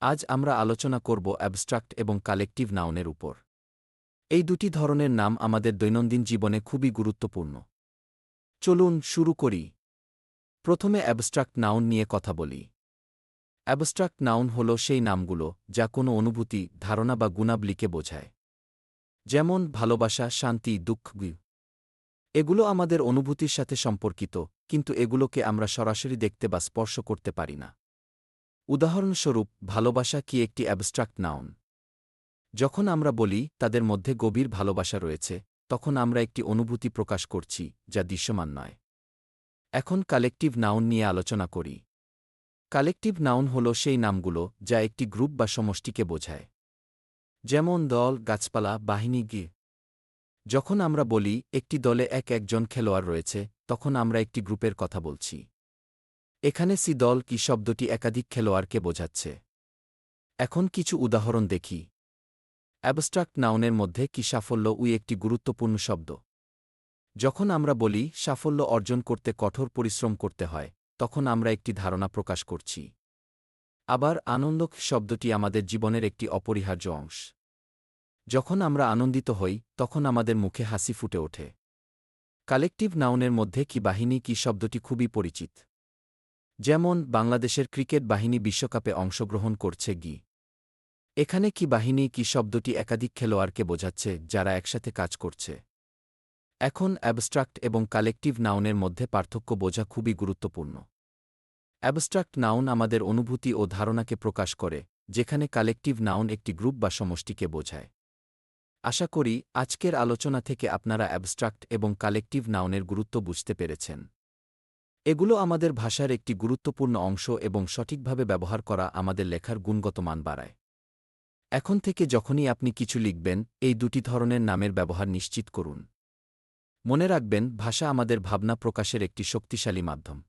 আজ আমরা আলোচনা করব অ্যাবস্ট্রাক্ট এবং কালেকটিভ নাউনের উপর। এই দুটি ধরনের নাম আমাদের দৈনন্দিন জীবনে খুবই গুরুত্বপূর্ণ। চলুন শুরু করি। প্রথমে অ্যাবস্ট্রাক্ট নাউন নিয়ে কথা বলি। অ্যাবস্ট্রাক্ট নাউন হল সেই নামগুলো যা কোনো অনুভূতি, ধারণা বা গুণাবলীকে বোঝায়। যেমন, ভালোবাসা, শান্তি, দুঃখ এগুলো আমাদের অনুভূতির সাথে সম্পর্কিত, কিন্তু এগুলোকে আমরা সরাসরি দেখতে বা স্পর্শ করতে পারি না। উদাহরণস্বরূপ, ভালোবাসা কি একটি অ্যাবস্ট্রাক্ট নাউন যখন আমরা বলি, তাদের মধ্যে গভীর ভালোবাসা রয়েছে, তখন আমরা একটি অনুভূতি প্রকাশ করছি, যা দৃশ্যমান নয়। এখন কালেকটিভ নাউন নিয়ে আলোচনা করি। কালেকটিভ নাউন হল সেই নামগুলো, যা একটি গ্রুপ বা সমষ্টিকে বোঝায়। যেমন দল, গাছপালা, বাহিনী গি যখন আমরা বলি, একটি দলে এক একজন খেলোয়াড় রয়েছে, তখন আমরা একটি গ্রুপের কথা বলছি। এখানে সি দল কি শব্দটি একাধিক খেলোয়াড়কে বোঝাচ্ছে। এখন কিছু উদাহরণ দেখি। অ্যাবস্ট্রাক্ট নাউনের মধ্যে কি সাফল্য উই একটি গুরুত্বপূর্ণ শব্দ। যখন আমরা বলি সাফল্য অর্জন করতে কঠোর পরিশ্রম করতে হয়, তখন আমরা একটি ধারণা প্রকাশ করছি। আবার আনন্দ শব্দটি আমাদের জীবনের একটি অপরিহার্য অংশ। যখন আমরা আনন্দিত হই, তখন আমাদের মুখে হাসি ফুটে ওঠে। কালেকটিভ নাউনের মধ্যে কি বাহিনী কি শব্দটি খুবই পরিচিত। যেমন, বাংলাদেশের ক্রিকেট বাহিনী বিশ্বকাপে অংশগ্রহণ করছে গি। এখানে কি বাহিনী, কি শব্দটি একাধিক খেলোয়াড়কে বোঝাচ্ছে, যারা একসাথে কাজ করছে? এখন অ্যাবস্ট্রাক্ট এবং কালেকটিভ নাউনের মধ্যে পার্থক্য বোঝা খুবই গুরুত্বপূর্ণ। অ্যাবস্ট্রাক্ট নাউন আমাদের অনুভূতি ও ধারণাকে প্রকাশ করে, যেখানে কালেকটিভ নাউন একটি গ্রুপ বা সমষ্টিকে বোঝায়। আশা করি, আজকের আলোচনা থেকে আপনারা অ্যাবস্ট্রাক্ট এবং কালেকটিভ নাউনের গুরুত্ব বুঝতে পেরেছেন। এগুলো আমাদের ভাষার একটি গুরুত্বপূর্ণ অংশ এবং সঠিকভাবে ব্যবহার করা আমাদের লেখার গুণগত মান বাড়ায়। এখন থেকে যখনই আপনি কিছু লিখবেন, এই দুটি ধরনের নামের ব্যবহার নিশ্চিত করুন। মনে রাখবেন, ভাষা আমাদের ভাবনা প্রকাশের একটি শক্তিশালী মাধ্যম।